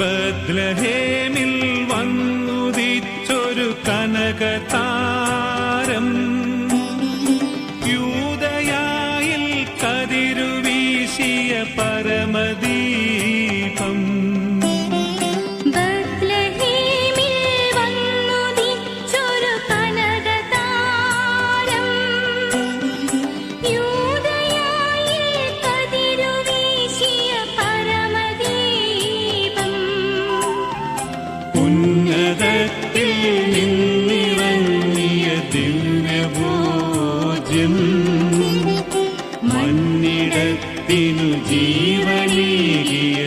ബദ്ലഹേമിൽ വന്നുദിച്ചൊരു കനകതാരം. യൂതയായിൽ കതിരുവീശിയ പരമദീപം ഉന്നതത്തിൽ നിന്നിറങ്ങിയ എഴും മണ്ണിടത്തിനു ജീവനേകിയ